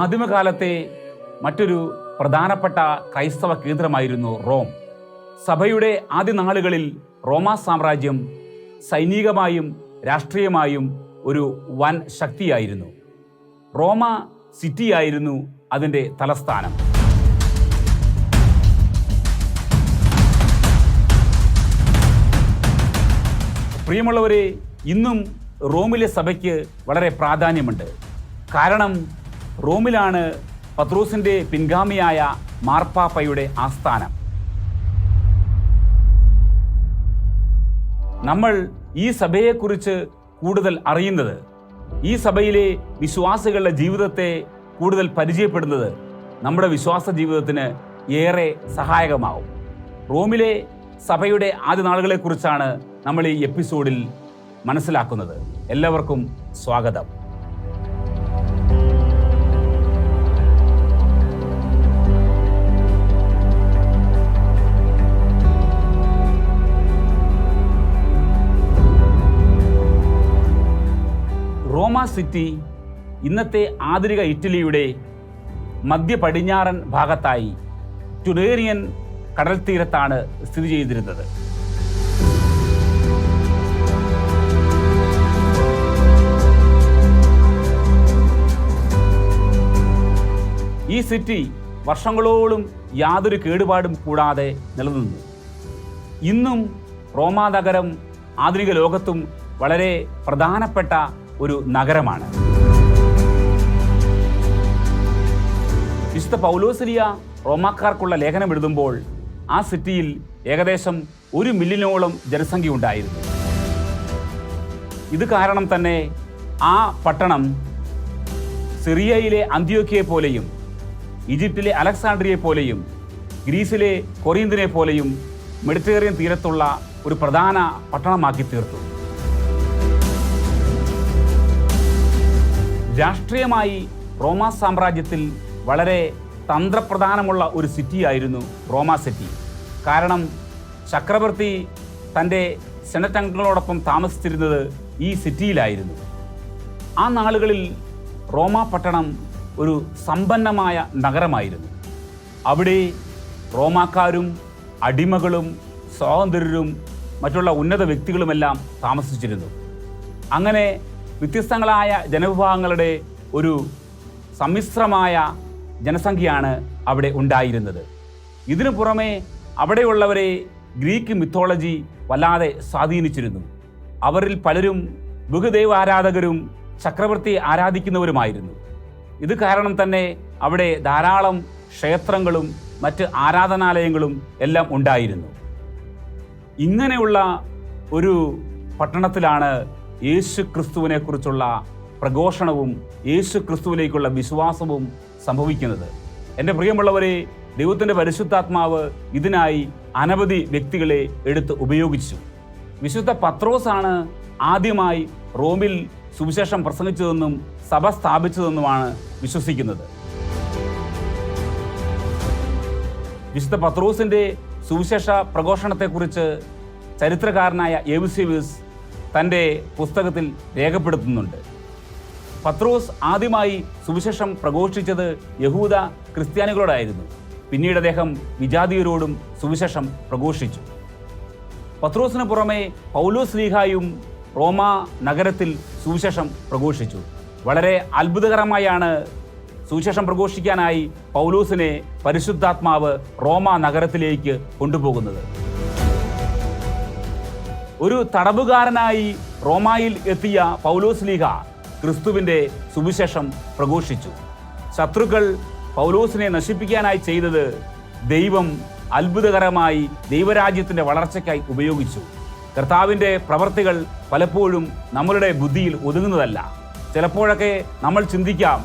ആദിമകാലത്തെ മറ്റൊരു പ്രധാനപ്പെട്ട ക്രൈസ്തവ കേന്ദ്രമായിരുന്നു റോം. സഭയുടെ ആദ്യ നാളുകളിൽ റോമാ സാമ്രാജ്യം സൈനികമായും രാഷ്ട്രീയമായും ഒരു വൻ ശക്തിയായിരുന്നു. റോമ സിറ്റിയായിരുന്നു അതിന്റെ തലസ്ഥാനം. പ്രിയമുള്ളവരെ ഇന്നും റോമിലെ സഭയ്ക്ക് വളരെ പ്രാധാന്യമുണ്ട്. കാരണം റോമിലാണ് പത്രോസിന്റെ പിൻഗാമിയായ മാർപ്പാപ്പയുടെ ആസ്ഥാനം. നമ്മൾ ഈ സഭയെക്കുറിച്ച് കൂടുതൽ അറിയുന്നത് ഈ സഭയിലെ വിശ്വാസികളുടെ ജീവിതത്തെ കൂടുതൽ പരിചയപ്പെടുന്നത് നമ്മുടെ വിശ്വാസ ജീവിതത്തിന് ഏറെ സഹായകമാകും റോമിലെ സഭയുടെ ആദ്യ നാളുകളെക്കുറിച്ചാണ് നമ്മൾ ഈ എപ്പിസോഡിൽ മനസ്സിലാക്കുന്നത്. എല്ലാവർക്കും സ്വാഗതം. റോമ സിറ്റി ഇന്നത്തെ ആധുനിക ഇറ്റലിയുടെ മധ്യ പടിഞ്ഞാറൻ ഭാഗത്തായി ടുനേറിയൻ കടൽ തീരത്താണ് സ്ഥിതി ചെയ്തിരുന്നത്. ഈ സിറ്റി വർഷങ്ങളോളം യാതൊരു കേടുപാടും കൂടാതെ നിലനിന്നു. ഇന്നും റോമാ നഗരം ആധുനിക ലോകത്തും വളരെ പ്രധാനപ്പെട്ട ഒരു നഗരമാണ്. വിശുദ്ധ പൗലോസിലിയ റോമാക്കാർക്കുള്ള ലേഖനം എഴുതുമ്പോൾ ആ സിറ്റിയിൽ ഏകദേശം ഒരു മില്യനോളം ജനസംഖ്യ ഉണ്ടായിരുന്നു. ഇത് കാരണം തന്നെ ആ പട്ടണം സിറിയയിലെ അന്ത്യോക്കിയെ പോലെയും ഈജിപ്തിലെ അലക്സാണ്ട്രിയെ പോലെയും ഗ്രീസിലെ കൊറിയന്തിനെ പോലെയും മെഡിറ്ററേനിയൻ തീരത്തുള്ള ഒരു പ്രധാന പട്ടണമാക്കി തീർത്തു. രാഷ്ട്രീയമായി റോമ സാമ്രാജ്യത്തിൽ വളരെ തന്ത്രപ്രധാനമുള്ള ഒരു സിറ്റിയായിരുന്നു റോമ സിറ്റി കാരണം ചക്രവർത്തി തന്റെ സെനറ്റ് അംഗങ്ങളോടൊപ്പം താമസിച്ചിരുന്നത് ഈ സിറ്റിയിലായിരുന്നു ആ നാളുകളിൽ റോമ പട്ടണം ഒരു സമ്പന്നമായ നഗരമായിരുന്നു. അവിടെ റോമാക്കാരും അടിമകളും സ്വാതന്ത്ര്യരും മറ്റുള്ള ഉന്നത വ്യക്തികളുമെല്ലാം താമസിച്ചിരുന്നു. അങ്ങനെ വ്യത്യസ്തങ്ങളായ ജനവിഭാഗങ്ങളുടെ ഒരു സമ്മിശ്രമായ ജനസംഖ്യയാണ് അവിടെ ഉണ്ടായിരുന്നത്. ഇതിനു പുറമെ അവിടെയുള്ളവരെ ഗ്രീക്ക് മിത്തോളജി വല്ലാതെ സ്വാധീനിച്ചിരുന്നു. അവരിൽ പലരും ബഹുദൈവ ആരാധകരും ചക്രവർത്തി ആരാധിക്കുന്നവരുമായിരുന്നു. ഇത് കാരണം തന്നെ അവിടെ ധാരാളം ക്ഷേത്രങ്ങളും മറ്റ് ആരാധനാലയങ്ങളും എല്ലാം ഉണ്ടായിരുന്നു. ഇങ്ങനെയുള്ള ഒരു പട്ടണത്തിലാണ് യേശു ക്രിസ്തുവിനെ കുറിച്ചുള്ള പ്രഘോഷണവും യേശു ക്രിസ്തുവിലേക്കുള്ള വിശ്വാസവും സംഭവിക്കുന്നത്. എന്റെ പ്രിയമുള്ളവരെ ദൈവത്തിന്റെ പരിശുദ്ധാത്മാവ് ഇതിനായി അനവധി വ്യക്തികളെ എടുത്ത് ഉപയോഗിച്ചു. വിശുദ്ധ പത്രോസാണ് ആദ്യമായി റോമിൽ സുവിശേഷം പ്രസംഗിച്ചതെന്നും സഭ സ്ഥാപിച്ചതെന്നുമാണ് വിശ്വസിക്കുന്നത്. വിശുദ്ധ പത്രോസിന്റെ സുവിശേഷ പ്രഘോഷണത്തെക്കുറിച്ച് ചരിത്രകാരനായ എവിസിവിസ് തന്റെ പുസ്തകത്തിൽ രേഖപ്പെടുത്തുന്നുണ്ട്. പത്രോസ് ആദ്യമായി സുവിശേഷം പ്രഘോഷിച്ചത് യഹൂദ ക്രിസ്ത്യാനികളോടായിരുന്നു. പിന്നീട് അദ്ദേഹം വിജാതീയരോടും സുവിശേഷം പ്രഘോഷിച്ചു. പത്രോസിന് പുറമെ പൗലോസ് ലീഹായും റോമ നഗരത്തിൽ സുവിശേഷം പ്രഘോഷിച്ചു. വളരെ അത്ഭുതകരമായാണ് സുവിശേഷം പ്രഘോഷിക്കാനായി പൗലോസിനെ പരിശുദ്ധാത്മാവ് റോമ നഗരത്തിലേക്ക് കൊണ്ടുപോകുന്നത്. ഒരു തടവുകാരനായി റോമായിൽ എത്തിയ പൗലോസ് ലീഹ ക്രിസ്തുവിന്റെ സുവിശേഷം പ്രഘോഷിച്ചു. ശത്രുക്കൾ പൗലോസിനെ നശിപ്പിക്കാനായി ചെയ്തത് ദൈവം അത്ഭുതകരമായി ദൈവരാജ്യത്തിന്റെ വളർച്ചയ്ക്കായി ഉപയോഗിച്ചു. കർത്താവിന്റെ പ്രവർത്തികൾ പലപ്പോഴും നമ്മളുടെ ബുദ്ധിയിൽ ഒതുങ്ങുന്നതല്ല. ചിലപ്പോഴൊക്കെ നമ്മൾ ചിന്തിക്കാം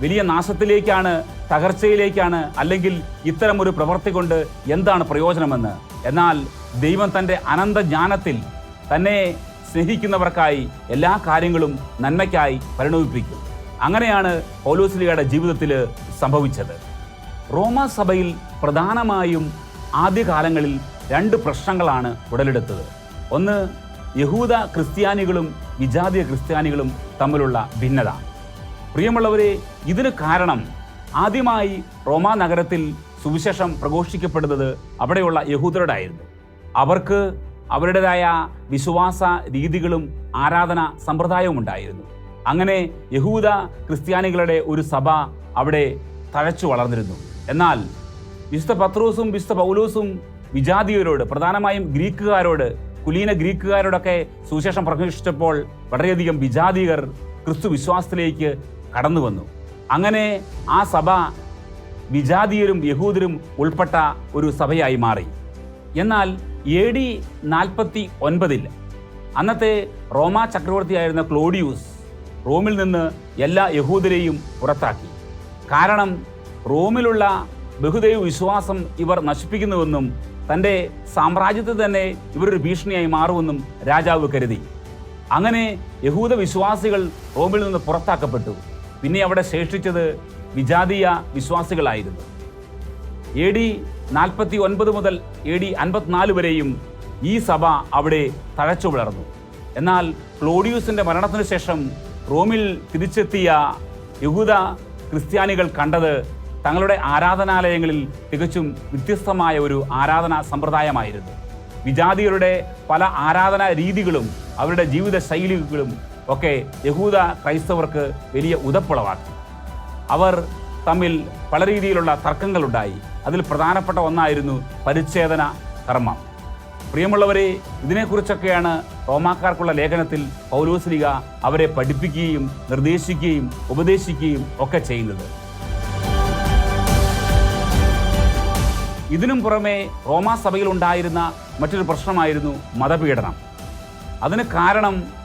വലിയ നാശത്തിലേക്കാണ് തകർച്ചയിലേക്കാണ് അല്ലെങ്കിൽ ഇത്തരം ഒരു പ്രവൃത്തി കൊണ്ട് എന്താണ് പ്രയോജനമെന്ന്. എന്നാൽ ദൈവം തന്റെ അനന്ത ജ്ഞാനത്തിൽ തന്നെ സ്നേഹിക്കുന്നവർക്കായി എല്ലാ കാര്യങ്ങളും നന്മയ്ക്കായി പരിണമിപ്പിക്കും. അങ്ങനെയാണ് പൗലോസ്ലിയുടെ ജീവിതത്തിൽ സംഭവിച്ചത്. റോമ സഭയിൽ പ്രധാനമായും ആദ്യകാലങ്ങളിൽ രണ്ട് പ്രശ്നങ്ങളാണ് ഉടലെടുത്തത്. ഒന്ന് യഹൂദ ക്രിസ്ത്യാനികളും വിജാതീയ ക്രിസ്ത്യാനികളും തമ്മിലുള്ള ഭിന്നത. പ്രിയമുള്ളവരെ ഇതിന് കാരണം ആദ്യമായി റോമാ നഗരത്തിൽ സുവിശേഷം പ്രഘോഷിക്കപ്പെടുന്നത് അവിടെയുള്ള യഹൂദരോടായിരുന്നു അവർക്ക് അവരുടേതായ വിശ്വാസ രീതികളും ആരാധന സമ്പ്രദായവും ഉണ്ടായിരുന്നു. അങ്ങനെ യഹൂദ ക്രിസ്ത്യാനികളുടെ ഒരു സഭ അവിടെ തഴച്ചു വളർന്നിരുന്നു. എന്നാൽ വിശുദ്ധ പത്രോസും വിശുദ്ധ പൗലോസും വിജാതീയരോട് പ്രധാനമായും ഗ്രീക്കുകാരോട് കുലീന ഗ്രീക്കുകാരോടൊക്കെ സുവിശേഷം പ്രഘോഷിച്ചപ്പോൾ വളരെയധികം വിജാതികർ ക്രിസ്തു വിശ്വാസത്തിലേക്ക് കടന്നു വന്നു അങ്ങനെ ആ സഭ വിജാതീയരും യഹൂദരും ഉൾപ്പെട്ട ഒരു സഭയായി മാറി. എന്നാൽ എ ഡി നാൽപ്പത്തി ഒൻപതിൽ അന്നത്തെ റോമാ ചക്രവർത്തിയായിരുന്ന ക്ലോഡിയൂസ് റോമിൽ നിന്ന് എല്ലാ യഹൂദരെയും പുറത്താക്കി. കാരണം റോമിലുള്ള ബഹുദൈവ വിശ്വാസം ഇവർ നശിപ്പിക്കുന്നുവെന്നും തന്റെ സാമ്രാജ്യത്തെ തന്നെ ഇവരൊരു ഭീഷണിയായി മാറുമെന്നും രാജാവ് കരുതി. അങ്ങനെ യഹൂദ വിശ്വാസികൾ റോമിൽ നിന്ന് പുറത്താക്കപ്പെട്ടു. പിന്നെ അവിടെ ശേഷിച്ചത് വിജാതീയ വിശ്വാസികളായിരുന്നു. എ ഡി നാൽപ്പത്തി ഒൻപത് മുതൽ എ ഡി അൻപത്തിനാല് വരെയും ഈ സഭ അവിടെ തഴച്ചു വളർന്നു. എന്നാൽ ക്ലോഡിയൂസിന്റെ മരണത്തിനു ശേഷം റോമിൽ തിരിച്ചെത്തിയ യഹൂദ ക്രിസ്ത്യാനികൾ കണ്ടത് തങ്ങളുടെ ആരാധനാലയങ്ങളിൽ തികച്ചും വ്യത്യസ്തമായ ഒരു ആരാധനാ സമ്പ്രദായമായിരുന്നു. വിജാതിയരുടെ പല ആരാധനാ രീതികളും അവരുടെ ജീവിത ശൈലികളും ഒക്കെ യഹൂദ ക്രൈസ്തവർക്ക് വലിയ ഉതപ്പുളവാക്കി. അവർ തമ്മിൽ പല രീതിയിലുള്ള തർക്കങ്ങളുണ്ടായി. അതിൽ പ്രധാനപ്പെട്ട ഒന്നായിരുന്നു പരിച്ഛേദന കർമ്മം. പ്രിയമുള്ളവരെ ഇതിനെക്കുറിച്ചൊക്കെയാണ് റോമാക്കാർക്കുള്ള ലേഖനത്തിൽ പൗലോസ്ലിക അവരെ പഠിപ്പിക്കുകയും നിർദ്ദേശിക്കുകയും ഉപദേശിക്കുകയും ഒക്കെ ചെയ്യുന്നത്. ഇതിനും പുറമെ റോമാ സഭയിൽ ഉണ്ടായിരുന്ന മറ്റൊരു പ്രശ്നമായിരുന്നു മതപീഡനം. അതിന് കാരണം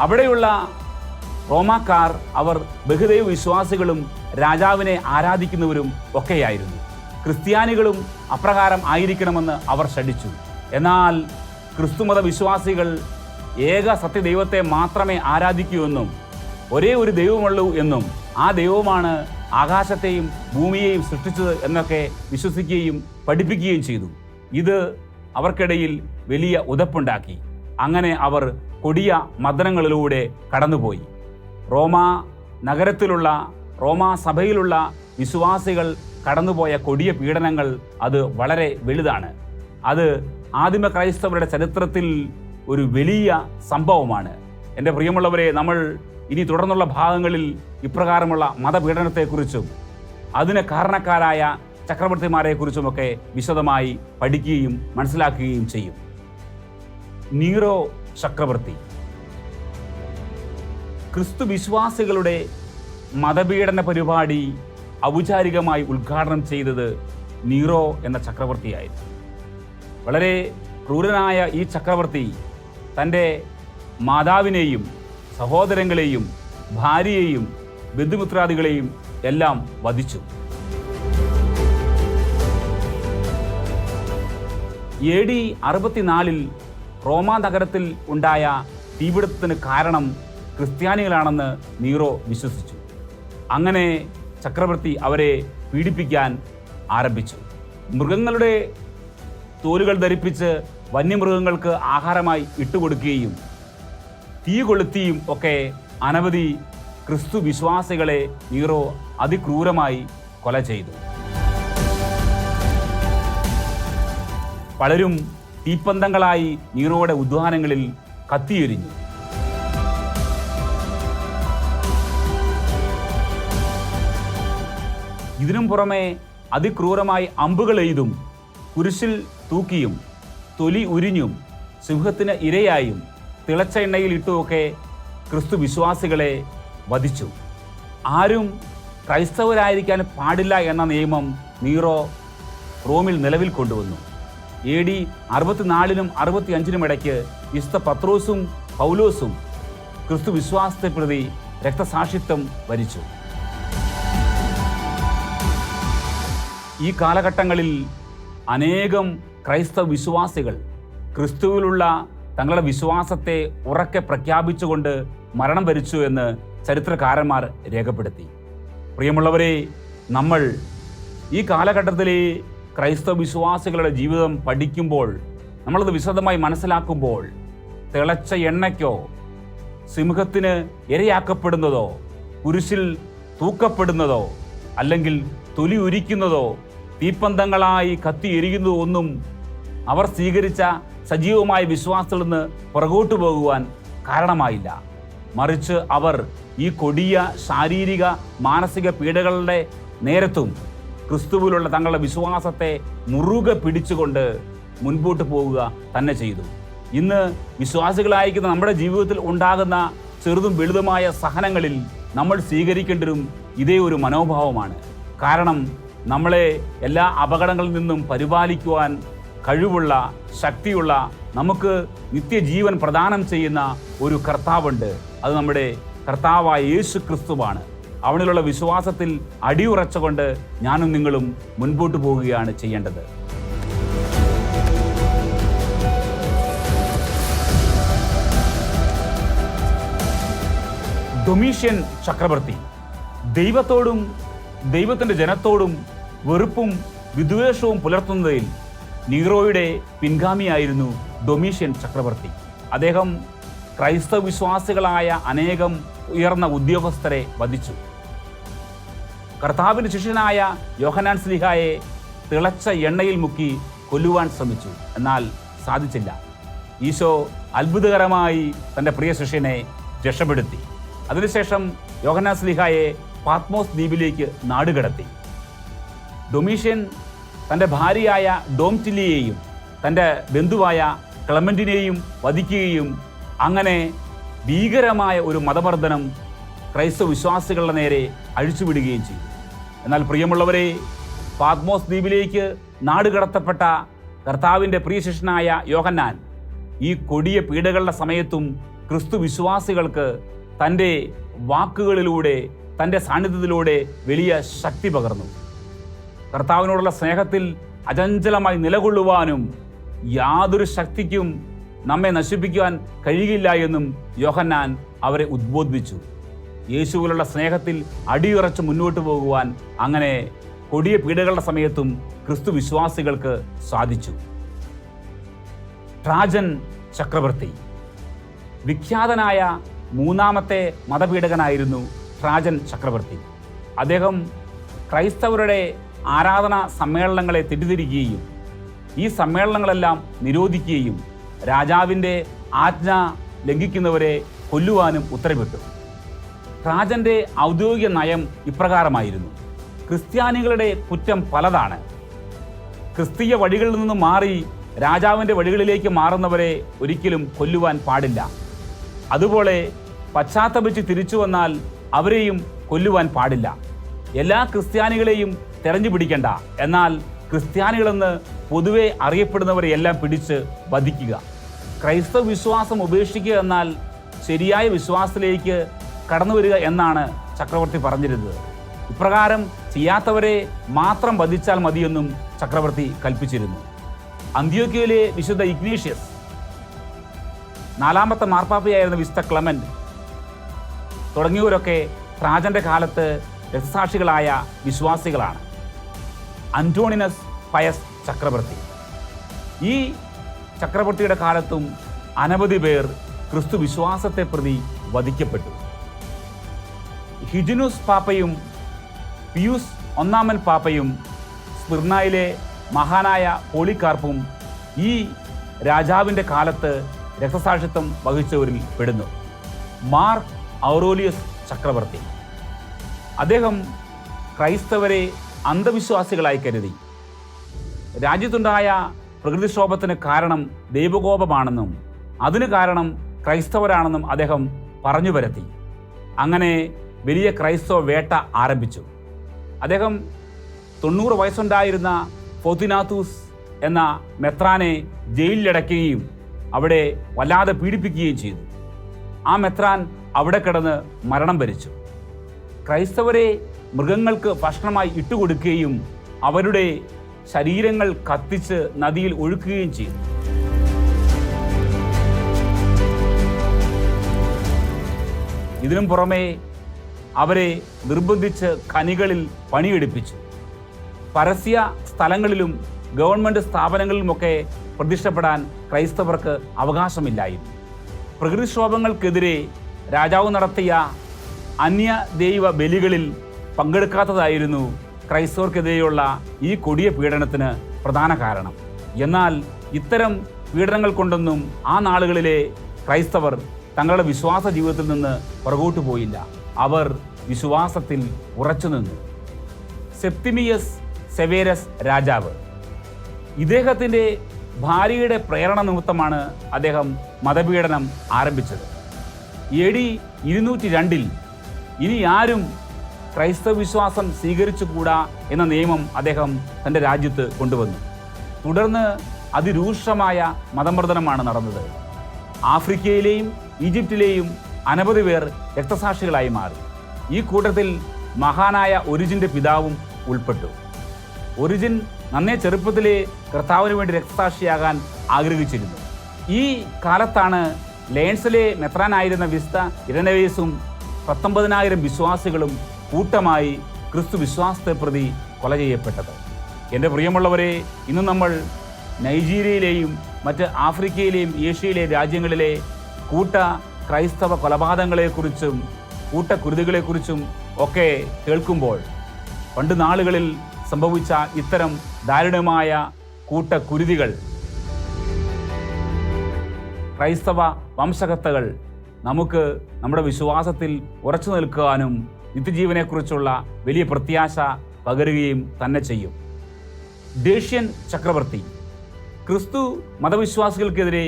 അവിടെയുള്ള റോമാക്കാർ അവർ ബഹുദൈവ വിശ്വാസികളും രാജാവിനെ ആരാധിക്കുന്നവരും ഒക്കെയായിരുന്നു. ക്രിസ്ത്യാനികളും അപ്രകാരം ആയിരിക്കണമെന്ന് അവർ ശഠിച്ചു. എന്നാൽ ക്രിസ്തുമത വിശ്വാസികൾ ഏക സത്യദൈവത്തെ മാത്രമേ ആരാധിക്കൂ എന്നും ഒരേ ഒരു ദൈവമുള്ളൂ എന്നും ആ ദൈവമാണ് ആകാശത്തെയും ഭൂമിയെയും സൃഷ്ടിച്ചത് എന്നൊക്കെ വിശ്വസിക്കുകയും പഠിപ്പിക്കുകയും ചെയ്തു. ഇത് അവർക്കിടയിൽ വലിയ ഉതപ്പുണ്ടാക്കി. അങ്ങനെ അവർ കൊടിയ മദനങ്ങളിലൂടെ കടന്നുപോയി. റോമ നഗരത്തിലുള്ള റോമാ സഭയിലുള്ള വിശ്വാസികൾ കടന്നുപോയ കൊടിയ പീഡനങ്ങൾ അത് വളരെ വലുതാണ്. അത് ആദിമ ക്രൈസ്തവരുടെ ചരിത്രത്തിൽ ഒരു വലിയ സംഭവമാണ്. എന്റെ പ്രിയമുള്ളവരെ നമ്മൾ ഇനി തുടർന്നുള്ള ഭാഗങ്ങളിൽ ഇപ്രകാരമുള്ള മതപീഡനത്തെക്കുറിച്ചും അതിന് കാരണക്കാരായ ചക്രവർത്തിമാരെക്കുറിച്ചുമൊക്കെ വിശദമായി പഠിക്കുകയും മനസ്സിലാക്കുകയും ചെയ്യും. നീറോ ചക്രവർത്തി. ക്രിസ്തു വിശ്വാസികളുടെ മതപീഡന പരിപാടി ഔപചാരികമായി ഉദ്ഘാടനം ചെയ്തത് നീറോ എന്ന ചക്രവർത്തിയായിരുന്നു. വളരെ ക്രൂരനായ ഈ ചക്രവർത്തി തന്റെ മാതാവിനെയും സഹോദരങ്ങളെയും ഭാര്യയെയും ബന്ധുമിത്രാദികളെയും എല്ലാം വധിച്ചു. എ ഡി അറുപത്തിനാലിൽ റോമാ നഗരത്തിൽ ഉണ്ടായ തീപിടുത്തത്തിന് കാരണം ക്രിസ്ത്യാനികളാണെന്ന് നീറോ വിശ്വസിച്ചു. അങ്ങനെ ചക്രവർത്തി അവരെ പീഡിപ്പിക്കാൻ ആരംഭിച്ചു. മൃഗങ്ങളുടെ തോലുകൾ ധരിപ്പിച്ച് വന്യമൃഗങ്ങൾക്ക് ആഹാരമായി ഇട്ടുകൊടുക്കുകയും തീ കൊളുത്തിയും ഒക്കെ അനവധി ക്രിസ്തു വിശ്വാസികളെ നീറോ അതിക്രൂരമായി കൊല ചെയ്തു. പലരും തീപ്പന്തങ്ങളായി നീറോയുടെ ഉദ്വാനങ്ങളിൽ കത്തിയെരിഞ്ഞു. ഇതിനും പുറമെ അതിക്രൂരമായി അമ്പുകൾ എയ്തും കുരിശിൽ തൂക്കിയും തൊലി ഉരിഞ്ഞും സിംഹത്തിന് ഇരയായും തിളച്ച എണ്ണയിൽ ഇട്ടുമൊക്കെ ക്രിസ്തു വിശ്വാസികളെ വധിച്ചു. ആരും ക്രൈസ്തവരായിരിക്കാൻ പാടില്ല എന്ന നിയമം നീറോ റോമിൽ നിലവിൽ കൊണ്ടുവന്നു. എ ഡി അറുപത്തിനാലിനും അറുപത്തി അഞ്ചിനും ഇടയ്ക്ക് വിശുദ്ധ പത്രോസും പൗലോസും ക്രിസ്തു വിശ്വാസത്തെ പ്രതി രക്തസാക്ഷിത്വം വരിച്ചു. ഈ കാലഘട്ടങ്ങളിൽ അനേകം ക്രൈസ്തവ വിശ്വാസികൾ ക്രിസ്തുവിലുള്ള തങ്ങളുടെ വിശ്വാസത്തെ ഉറക്കെ പ്രഖ്യാപിച്ചുകൊണ്ട് മരണം വരിച്ചു എന്ന് ചരിത്രകാരന്മാർ രേഖപ്പെടുത്തി. പ്രിയമുള്ളവരെ നമ്മൾ ഈ കാലഘട്ടത്തിലെ ക്രൈസ്തവ വിശ്വാസികളുടെ ജീവിതം പഠിക്കുമ്പോൾ നമ്മളത് വിശദമായി മനസ്സിലാക്കുമ്പോൾ തിളച്ച എണ്ണയ്ക്കോ സിംഹത്തിന് ഇരയാക്കപ്പെടുന്നതോ കുരിശിൽ തൂക്കപ്പെടുന്നതോ അല്ലെങ്കിൽ തൊലി ഉരിക്കുന്നതോ തീപ്പന്തങ്ങളായി കത്തി എരിയുന്നതോ ഒന്നും അവർ സ്വീകരിച്ച സജീവമായ വിശ്വാസത്തിൽ നിന്ന് പുറകോട്ട് പോകുവാൻ കാരണമായില്ല. മറിച്ച് അവർ ഈ കൊടിയ ശാരീരിക മാനസിക പീഡകളുടെ നേരത്തും ക്രിസ്തുവിലുള്ള തങ്ങളുടെ വിശ്വാസത്തെ മുറുകെ പിടിച്ചുകൊണ്ട് മുൻപോട്ട് പോവുക തന്നെ ചെയ്തു. ഇന്ന് വിശ്വാസികളായിരിക്കുന്ന നമ്മുടെ ജീവിതത്തിൽ ഉണ്ടാകുന്ന ചെറുതും വലുതുമായ സഹനങ്ങളിൽ നമ്മൾ സ്വീകരിക്കേണ്ടതും ഇതേ ഒരു മനോഭാവമാണ്. കാരണം നമ്മളെ എല്ലാ അപകടങ്ങളിൽ നിന്നും പരിപാലിക്കുവാൻ കഴിവുള്ള ശക്തിയുള്ള നമുക്ക് നിത്യജീവൻ പ്രദാനം ചെയ്യുന്ന ഒരു കർത്താവുണ്ട്. അത് നമ്മുടെ കർത്താവായ യേശു ക്രിസ്തുവാണ് അവനിലുള്ള വിശ്വാസത്തിൽ അടിയുറച്ചുകൊണ്ട് ഞാനും നിങ്ങളും മുൻപോട്ട് പോവുകയാണ് ചെയ്യേണ്ടത്. ഡൊമീഷ്യൻ ചക്രവർത്തി ദൈവത്തോടും ദൈവത്തിന്റെ ജനത്തോടും വെറുപ്പും വിദ്വേഷവും പുലർത്തുന്നതിൽ നീറോയുടെ പിൻഗാമിയായിരുന്നു ഡൊമീഷ്യൻ ചക്രവർത്തി. അദ്ദേഹം ക്രൈസ്തവ വിശ്വാസികളായ അനേകം ഉയർന്ന ഉദ്യോഗസ്ഥരെ വധിച്ചു. കർത്താവിന്റെ ശിഷ്യനായ യോഹനാൻ സ്ലിഹായെ തിളച്ച എണ്ണയിൽ മുക്കി കൊല്ലുവാൻ ശ്രമിച്ചു. എന്നാൽ സാധിച്ചില്ല. ഈശോ അത്ഭുതകരമായി തന്റെ പ്രിയ ശിഷ്യനെ രക്ഷപ്പെടുത്തി. അതിനുശേഷം യോഹനാൻ സ്ലിഹായെ പാത്മോസ് ദ്വീപിലേക്ക് നാടുകടത്തി. ഡൊമീഷ്യൻ തന്റെ ഭാര്യയായ ഡോംറ്റിലിയെയും തന്റെ ബന്ധുവായ ക്ലമന്റിനെയും വധിക്കുകയും അങ്ങനെ ഭീകരമായ ഒരു മതമർദ്ദനം ക്രൈസ്തവ വിശ്വാസികളുടെ നേരെ അഴിച്ചുവിടുകയും ചെയ്തു. എന്നാൽ പ്രിയമുള്ളവരെ പാത്മോസ് ദ്വീപിലേക്ക് നാടുകടത്തപ്പെട്ട കർത്താവിന്റെ പ്രിയ ശിഷ്യനായ യോഹന്നാൻ ഈ കൊടിയ പീഡകളുടെ സമയത്തും ക്രിസ്തു വിശ്വാസികൾക്ക് തന്റെ വാക്കുകളിലൂടെ തന്റെ സാന്നിധ്യത്തിലൂടെ വലിയ ശക്തി പകർന്നു. കർത്താവിനോടുള്ള സ്നേഹത്തിൽ അചഞ്ചലമായി നിലകൊള്ളുവാനും യാതൊരു ശക്തിക്കും നമ്മെ നശിപ്പിക്കുവാൻ കഴിയില്ല എന്നും യോഹന്നാൻ അവരെ ഉദ്ബോധിപ്പിച്ചു. യേശുവിലുള്ള സ്നേഹത്തിൽ അടിയുറച്ച് മുന്നോട്ട് പോകുവാൻ അങ്ങനെ കൊടിയ പീഡകളുടെ സമയത്തും ക്രിസ്തു വിശ്വാസികൾക്ക് സാധിച്ചു. ട്രാജൻ ചക്രവർത്തി. വിഖ്യാതനായ മൂന്നാമത്തെ മതപീഡകനായിരുന്നു ട്രാജൻ ചക്രവർത്തി. അദ്ദേഹം ക്രൈസ്തവരുടെ ആരാധന സമ്മേളനങ്ങളെ തെറ്റിദ്ധരിക്കുകയും ഈ സമ്മേളനങ്ങളെല്ലാം നിരോധിക്കുകയും രാജാവിന്റെ ആജ്ഞ ലംഘിക്കുന്നവരെ കൊല്ലുവാനും ഉത്തരവിട്ടു. ട്രാജന്റെ ഔദ്യോഗിക നയം ഇപ്രകാരമായിരുന്നു. ക്രിസ്ത്യാനികളുടെ കുറ്റം പലതാണ്. ക്രിസ്തീയ വഴികളിൽ നിന്ന് മാറി രാജാവിന്റെ വഴികളിലേക്ക് മാറുന്നവരെ ഒരിക്കലും കൊല്ലുവാൻ പാടില്ല. അതുപോലെ പശ്ചാത്തപിച്ച് തിരിച്ചു വന്നാൽ അവരെയും കൊല്ലുവാൻ പാടില്ല. എല്ലാ ക്രിസ്ത്യാനികളെയും തെരഞ്ഞു പിടിക്കണ്ട. എന്നാൽ ക്രിസ്ത്യാനികളെന്ന് പൊതുവെ അറിയപ്പെടുന്നവരെയെല്ലാം പിടിച്ച് വധിക്കുക. ക്രൈസ്തവ വിശ്വാസം ഉപേക്ഷിക്കുക എന്നാൽ ശരിയായ വിശ്വാസത്തിലേക്ക് കടന്നു വരിക എന്നാണ് ചക്രവർത്തി പറഞ്ഞിരുന്നത്. ഇപ്രകാരം ചെയ്യാത്തവരെ മാത്രം വധിച്ചാൽ മതിയെന്നും ചക്രവർത്തി കൽപ്പിച്ചിരുന്നു. അന്ത്യോക്യയിലെ വിശുദ്ധ ഇഗ്നീഷ്യസ് നാലാമത്തെ മാർപ്പാപ്പയായിരുന്ന വിശുദ്ധ ക്ലമന്റ് തുടങ്ങിയവരൊക്കെ ട്രാജന്റെ കാലത്ത് രസസാക്ഷികളായ വിശ്വാസികളാണ്. അന്റോണിനസ് പയസ് ചക്രവർത്തി. ഈ ചക്രവർത്തിയുടെ കാലത്തും അനവധി പേർ ക്രിസ്തു വിശ്വാസത്തെ പ്രതി വധിക്കപ്പെട്ടു. ഹിജിനുസ് പാപ്പയും പിയൂസ് ഒന്നാമൻ പാപ്പയും സ്മിർണയിലെ മഹാനായ പോളിക്കാർപ്പും ഈ രാജാവിന്റെ കാലത്ത് രക്തസാക്ഷിത്വം വഹിച്ചവരിൽ പെടുന്നു. മാർക്ക് ഔറോലിയസ് ചക്രവർത്തി. അദ്ദേഹം ക്രൈസ്തവരെ അന്ധവിശ്വാസികളായി കരുതി. രാജ്യത്തുണ്ടായ പ്രകൃതിക്ഷോഭത്തിന് കാരണം ദൈവകോപമാണെന്നും അതിന് കാരണം ക്രൈസ്തവരാണെന്നും അദ്ദേഹം പറഞ്ഞു വരുത്തി അങ്ങനെ വലിയ ക്രൈസ്തവ വേട്ട ആരംഭിച്ചു. അദ്ദേഹം തൊണ്ണൂറ് വയസ്സുണ്ടായിരുന്ന ഫോത്തിനാത്തൂസ് എന്ന മെത്രാനെ ജയിലിലടയ്ക്കുകയും അവിടെ വല്ലാതെ പീഡിപ്പിക്കുകയും ചെയ്തു. ആ മെത്രാൻ അവിടെ കിടന്ന് മരണം ഭരിച്ചു ക്രൈസ്തവരെ മൃഗങ്ങൾക്ക് ഭക്ഷണമായി ഇട്ടുകൊടുക്കുകയും അവരുടെ ശരീരങ്ങൾ കത്തിച്ച് നദിയിൽ ഒഴുക്കുകയും ചെയ്തു. ഇതിനും പുറമെ അവരെ നിർബന്ധിച്ച് ഖനികളിൽ പണിയെടുപ്പിച്ചു. പരസ്യ സ്ഥലങ്ങളിലും ഗവൺമെന്റ് സ്ഥാപനങ്ങളിലുമൊക്കെ പ്രതിഷ്ഠപ്പെടാൻ ക്രൈസ്തവർക്ക് അവകാശമില്ലായിരുന്നു. പ്രകൃതിക്ഷോഭങ്ങൾക്കെതിരെ രാജാവ് നടത്തിയ അന്യ ദൈവ ബലികളിൽ പങ്കെടുക്കാത്തതായിരുന്നു ക്രൈസ്തവർക്കെതിരെയുള്ള ഈ കൊടിയ പീഡനത്തിന് പ്രധാന കാരണം. എന്നാൽ ഇത്തരം പീഡനങ്ങൾ കൊണ്ടൊന്നും ആ നാളുകളിലെ ക്രൈസ്തവർ തങ്ങളുടെ വിശ്വാസ ജീവിതത്തിൽ നിന്ന് പുറകോട്ടു പോയില്ല. അവർ വിശ്വാസത്തിൽ ഉറച്ചുനിന്നു സെപ്തിമിയസ് സെവേരസ് രാജാവ്. ഇദ്ദേഹത്തിന്റെ ഭാര്യയുടെ പ്രേരണ നിമിത്തമാണ് അദ്ദേഹം മതപീഡനം ആരംഭിച്ചത്. എ ഡി ഇരുന്നൂറ്റി രണ്ടിൽ ഇനി ആരും ക്രൈസ്തവ വിശ്വാസം സ്വീകരിച്ചുകൂടാ എന്ന നിയമം അദ്ദേഹം തന്റെ രാജ്യത്ത് കൊണ്ടുവന്നു. തുടർന്ന് അതിരൂക്ഷമായ മതമർദ്ദനമാണ് നടന്നത്. ആഫ്രിക്കയിലെയും ഈജിപ്തിലെയും അനവധി പേർ രക്തസാക്ഷികളായി മാറി. ഈ കൂട്ടത്തിൽ മഹാനായ ഒരിജിന്റെ പിതാവും ഉൾപ്പെട്ടു. ഒറിജിൻ നന്നേ ചെറുപ്പത്തിലെ കർത്താവിന് വേണ്ടി രക്തസാക്ഷിയാകാൻ ആഗ്രഹിച്ചിരുന്നു. ഈ കാലത്താണ് ലയൺസിലെ മെത്രാനായിരുന്ന വിസ്ത ഇരനവേസും പത്തൊമ്പതിനായിരം വിശ്വാസികളും കൂട്ടമായി ക്രിസ്തു വിശ്വാസത്തെ പ്രതി കൊല ചെയ്യപ്പെട്ടത്. എന്റെ പ്രിയമുള്ളവരെ ഇന്ന് നമ്മൾ നൈജീരിയയിലെയും മറ്റ് ആഫ്രിക്കയിലെയും ഏഷ്യയിലെ രാജ്യങ്ങളിലെ കൂട്ട ക്രൈസ്തവ കൊലപാതകങ്ങളെക്കുറിച്ചും കൂട്ടക്കുരുതികളെക്കുറിച്ചും ഒക്കെ കേൾക്കുമ്പോൾ പണ്ട് നാളുകളിൽ സംഭവിച്ച ഇത്തരം ദാരുണമായ കൂട്ടക്കുരുതികൾ ക്രൈസ്തവ വംശകത്തകൾ നമുക്ക് നമ്മുടെ വിശ്വാസത്തിൽ ഉറച്ചു നിൽക്കുവാനും നിത്യജീവനെക്കുറിച്ചുള്ള വലിയ പ്രത്യാശ പകരുകയും തന്നെ ചെയ്യും. ദേഷ്യൻ ചക്രവർത്തി ക്രിസ്തു മതവിശ്വാസികൾക്കെതിരെ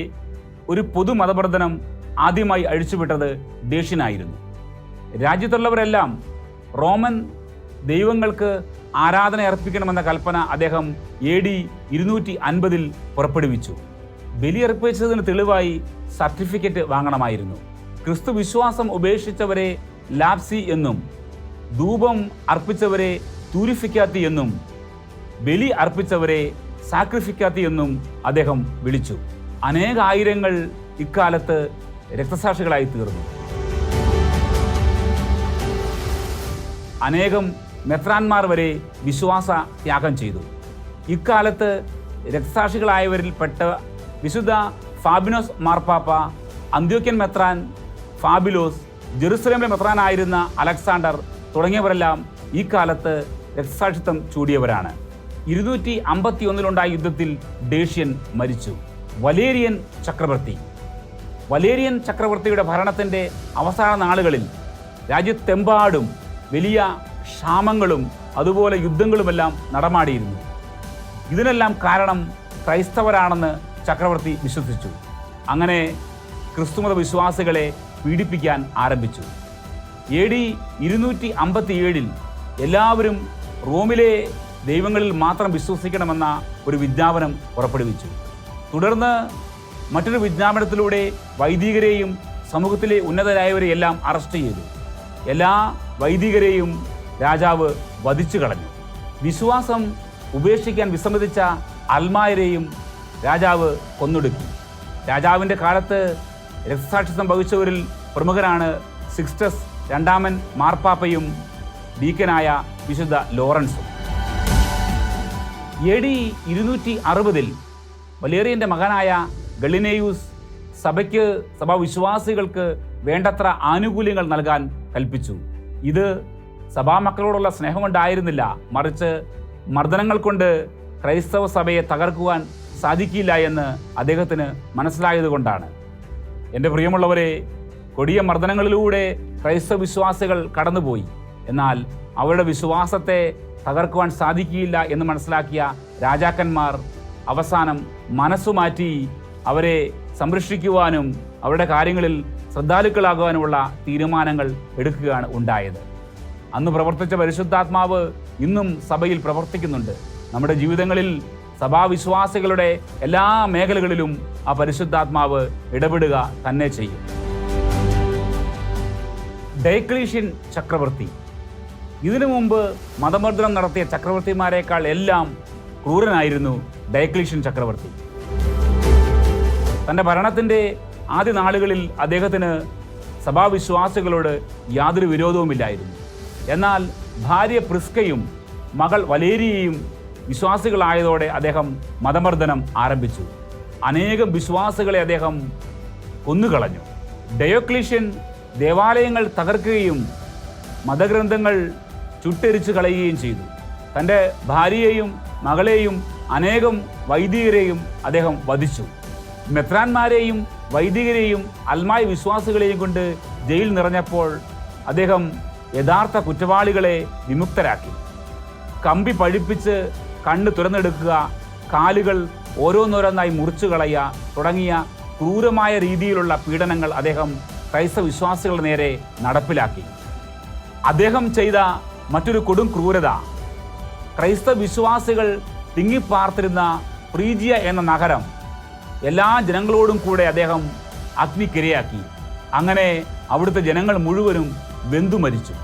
ഒരു പൊതു മതപ്രദനം ആദ്യമായി അഴിച്ചുവിട്ടത് ദേഷ്യനായിരുന്നു. രാജ്യത്തുള്ളവരെല്ലാം റോമൻ ദൈവങ്ങൾക്ക് ആരാധന അർപ്പിക്കണമെന്ന കൽപ്പന അദ്ദേഹം എ ഡി ഇരുന്നൂറ്റി അൻപതിൽ പുറപ്പെടുവിച്ചു. ബലിയർപ്പിച്ചതിന് തെളിവായി സർട്ടിഫിക്കറ്റ് വാങ്ങണമായിരുന്നു. ക്രിസ്തു വിശ്വാസം ഉപേക്ഷിച്ചവരെ ലാപ്സി എന്നും ധൂപം അർപ്പിച്ചവരെ തൂരിഫിക്കാത്തി എന്നും ബലി അർപ്പിച്ചവരെ സാക്രിഫിക്കാത്തി എന്നും അദ്ദേഹം വിളിച്ചു. അനേകായിരങ്ങൾ ഇക്കാലത്ത് രക്തസാക്ഷികളായി തീർന്നു. അനേകം മെത്രാന്മാർ വരെ വിശ്വാസ ത്യാഗം ചെയ്തു. ഇക്കാലത്ത് രക്തസാക്ഷികളായവരിൽപ്പെട്ട വിശുദ്ധ ഫാബിനോസ് മാർപ്പാപ്പ അന്ത്യോക്യൻ മെത്രാൻ ഫാബിലോസ് ജെറുസലേമിലെ മെത്രാനായിരുന്ന അലക്സാണ്ടർ തുടങ്ങിയവരെല്ലാം ഈ കാലത്ത് രക്തസാക്ഷിത്വം ചൂടിയവരാണ്. ഇരുന്നൂറ്റി അമ്പത്തി ഒന്നിലുണ്ടായ യുദ്ധത്തിൽ ഡേഷ്യൻ മരിച്ചു. വലേരിയൻ ചക്രവർത്തി. വലേരിയൻ ചക്രവർത്തിയുടെ ഭരണത്തിന്റെ അവസാന നാളുകളിൽ രാജ്യത്തെമ്പാടും വലിയ ക്ഷാമങ്ങളും അതുപോലെ യുദ്ധങ്ങളുമെല്ലാം നടമാടിയിരുന്നു. ഇതിനെല്ലാം കാരണം ക്രൈസ്തവരാണെന്ന് ചക്രവർത്തി വിശ്വസിച്ചു. അങ്ങനെ ക്രിസ്തുമത വിശ്വാസികളെ പീഡിപ്പിക്കാൻ ആരംഭിച്ചു. എ ഡി ഇരുന്നൂറ്റി അമ്പത്തി ഏഴിൽ എല്ലാവരും റോമിലെ ദൈവങ്ങളിൽ മാത്രം വിശ്വസിക്കണമെന്ന ഒരു വിജ്ഞാപനം പുറപ്പെടുവിച്ചു. തുടർന്ന് മറ്റൊരു വിജ്ഞാപനത്തിലൂടെ വൈദികരെയും സമൂഹത്തിലെ ഉന്നതരായവരെയെല്ലാം അറസ്റ്റ് ചെയ്തു. എല്ലാ വൈദികരെയും രാജാവ് വധിച്ചു കളഞ്ഞു. വിശ്വാസം ഉപേക്ഷിക്കാൻ വിസമ്മതിച്ച അൽമായരെയും രാജാവ് കൊന്നൊടുക്കി. രാജാവിന്റെ കാലത്ത് രക്തസാക്ഷി സംഭവിച്ചവരിൽ പ്രമുഖരാണ് സിക്സ്റ്റസ് രണ്ടാമൻ മാർപ്പാപ്പയും ഡീക്കനായ വിശുദ്ധ ലോറൻസും. എ ഡി ഇരുന്നൂറ്റി അറുപതിൽ വലേറിയന്റെ മകനായ ഗളിനേയൂസ് സഭയ്ക്ക് സഭാ വിശ്വാസികൾക്ക് വേണ്ടത്ര ആനുകൂല്യങ്ങൾ നൽകാൻ കൽപ്പിച്ചു. ഇത് സഭാമക്കളോടുള്ള സ്നേഹമുണ്ടായിരുന്നില്ല. മറിച്ച് മർദ്ദനങ്ങൾ കൊണ്ട് ക്രൈസ്തവ സഭയെ തകർക്കുവാൻ സാധിക്കില്ല എന്ന് അദ്ദേഹത്തിന് മനസ്സിലായതുകൊണ്ടാണ്. എന്റെ പ്രിയമുള്ളവരെ കൊടിയ മർദ്ദനങ്ങളിലൂടെ ക്രൈസ്തവ വിശ്വാസികൾ കടന്നുപോയി. എന്നാൽ അവരുടെ വിശ്വാസത്തെ തകർക്കുവാൻ സാധിക്കില്ല എന്ന് മനസ്സിലാക്കിയ രാജാക്കന്മാർ അവസാനം മനസ്സുമാറ്റി അവരെ സംരക്ഷിക്കുവാനും അവരുടെ കാര്യങ്ങളിൽ ശ്രദ്ധാലുക്കളാകുവാനുമുള്ള തീരുമാനങ്ങൾ എടുക്കുകയാണ് ഉണ്ടായത്. അന്ന് പ്രവർത്തിച്ച പരിശുദ്ധാത്മാവ് ഇന്നും സഭയിൽ പ്രവർത്തിക്കുന്നുണ്ട്. നമ്മുടെ ജീവിതങ്ങളിൽ സഭാവിശ്വാസികളുടെ എല്ലാ മേഖലകളിലും ആ പരിശുദ്ധാത്മാവ് ഇടപെടുക തന്നെ ചെയ്യും. ഡൈക്ലീഷ്യൻ ചക്രവർത്തി. ഇതിനു മുമ്പ് മതമർദ്ദനം നടത്തിയ ചക്രവർത്തിമാരെക്കാൾ എല്ലാം ക്രൂരനായിരുന്നു ഡൈക്ലീഷ്യൻ ചക്രവർത്തി. തന്റെ ഭരണത്തിന്റെ ആദ്യ നാളുകളിൽ അദ്ദേഹത്തിന് സഭാവിശ്വാസികളോട് യാതൊരു വിരോധവുമില്ലായിരുന്നു. എന്നാൽ ഭാര്യ പ്രിസ്കയും മകൾ വലേരിയയും വിശ്വാസികളായതോടെ അദ്ദേഹം മതമർദ്ദനം ആരംഭിച്ചു. അനേകം വിശ്വാസികളെ അദ്ദേഹം കൊന്നുകളഞ്ഞു. ഡയോക്ലീഷ്യൻ ദേവാലയങ്ങൾ തകർക്കുകയും മതഗ്രന്ഥങ്ങൾ ചുട്ടെരിച്ചു കളയുകയും ചെയ്തു. തന്റെ ഭാര്യയെയും മകളെയും അനേകം വൈദികരെയും അദ്ദേഹം വധിച്ചു. മെത്രാന്മാരെയും വൈദികരെയും അൽമായ വിശ്വാസികളെയും കൊണ്ട് ജയിൽ നിറഞ്ഞപ്പോൾ അദ്ദേഹം യഥാർത്ഥ കുറ്റവാളികളെ വിമുക്തരാക്കി. കമ്പി പഴിപ്പിച്ച് കണ്ണ് തുറന്നെടുക്കുക കാലുകൾ ഓരോന്നോരോന്നായി മുറിച്ചു കളയുക തുടങ്ങിയ ക്രൂരമായ രീതിയിലുള്ള പീഡനങ്ങൾ അദ്ദേഹം ക്രൈസ്തവ വിശ്വാസികളുടെ നേരെ നടപ്പിലാക്കി. അദ്ദേഹം ചെയ്ത മറ്റൊരു കൊടും ക്രൂരത ക്രൈസ്തവ വിശ്വാസികൾ തിങ്ങിപ്പാർത്തിരുന്ന പ്രീജിയ എന്ന നഗരം എല്ലാ ജനങ്ങളോടും കൂടെ അദ്ദേഹം അഗ്നിക്കിരയാക്കി. അങ്ങനെ അവിടുത്തെ ജനങ്ങൾ മുഴുവനും ബന്ധു മരിച്ചു.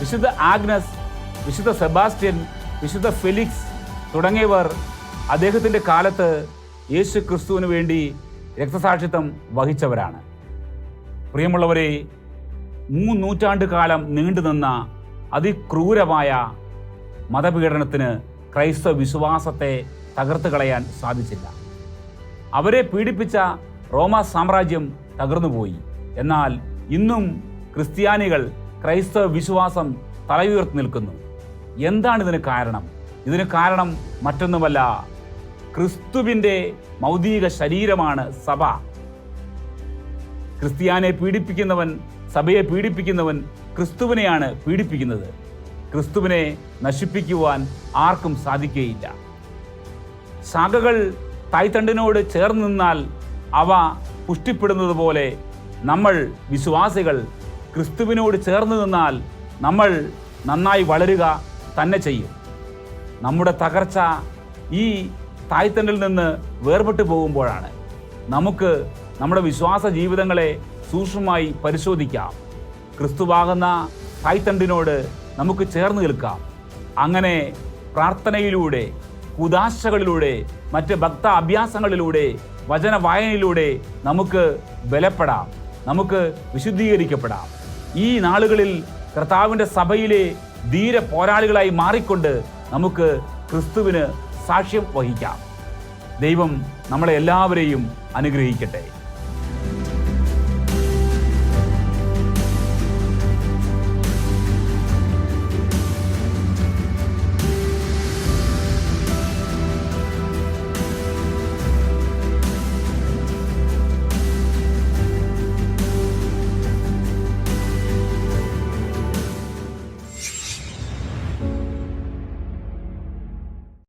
വിശുദ്ധ ആഗ്നസ് വിശുദ്ധ സെബാസ്റ്റ്യൻ വിശുദ്ധ ഫെലിക്സ് തുടങ്ങിയവർ അദ്ദേഹത്തിന്റെ കാലത്ത് യേശു ക്രിസ്തുവിന് വേണ്ടി രക്തസാക്ഷിത്വം വഹിച്ചവരാണ്. പ്രിയമുള്ളവരെ മൂന്ന് നൂറ്റാണ്ട് കാലം നീണ്ടുനിന്ന അതിക്രൂരമായ മതപീഡനത്തിന് ക്രൈസ്തവ വിശ്വാസത്തെ തകർത്ത് കളയാൻ സാധിച്ചില്ല. അവരെ പീഡിപ്പിച്ച റോമ സാമ്രാജ്യം തകർന്നുപോയി എന്നാൽ ഇന്നും ക്രിസ്ത്യാനികൾ ക്രൈസ്തവ വിശ്വാസം തലയുയർത്തി നിൽക്കുന്നു. എന്താണ് ഇതിന് കാരണം? ഇതിന് കാരണം മറ്റൊന്നുമല്ല ക്രിസ്തുവിന്റെ മൗതിക ശരീരമാണ് സഭ. ക്രിസ്ത്യാനെ പീഡിപ്പിക്കുന്നവൻ സഭയെ പീഡിപ്പിക്കുന്നവൻ ക്രിസ്തുവിനെയാണ് പീഡിപ്പിക്കുന്നത്. ക്രിസ്തുവിനെ നശിപ്പിക്കുവാൻ ആർക്കും സാധിക്കുകയില്ല ശാഖകൾ തായ്തണ്ടിനോട് ചേർന്ന് നിന്നാൽ അവ പുഷ്ടിപ്പെടുന്നത് പോലെ നമ്മൾ വിശ്വാസികൾ ക്രിസ്തുവിനോട് ചേർന്ന് നിന്നാൽ നമ്മൾ നന്നായി വളരുക തന്നെ ചെയ്യും. നമ്മുടെ തകർച്ച ഈ തായ്തണ്ടിൽ നിന്ന് വേർപെട്ടു പോകുമ്പോഴാണ്. നമുക്ക് നമ്മുടെ വിശ്വാസ ജീവിതങ്ങളെ സൂക്ഷ്മമായി പരിശോധിക്കാം. ക്രിസ്തുവാകുന്ന തായ്തണ്ടിനോട് നമുക്ക് ചേർന്ന് നിൽക്കാം. അങ്ങനെ പ്രാർത്ഥനയിലൂടെ കുദാശകളിലൂടെ മറ്റ് ഭക്ത അഭ്യാസങ്ങളിലൂടെ വചന വായനയിലൂടെ നമുക്ക് ബലപ്പെടാം നമുക്ക് വിശുദ്ധീകരിക്കപ്പെടാം. ഈ നാളുകളിൽ കർത്താവിന്റെ സഭയിലെ ധീര പോരാളികളായി മാറിക്കൊണ്ട് നമുക്ക് ക്രിസ്തുവിന് സാക്ഷ്യം വഹിക്കാം. ദൈവം നമ്മളെ എല്ലാവരെയും അനുഗ്രഹിക്കട്ടെ.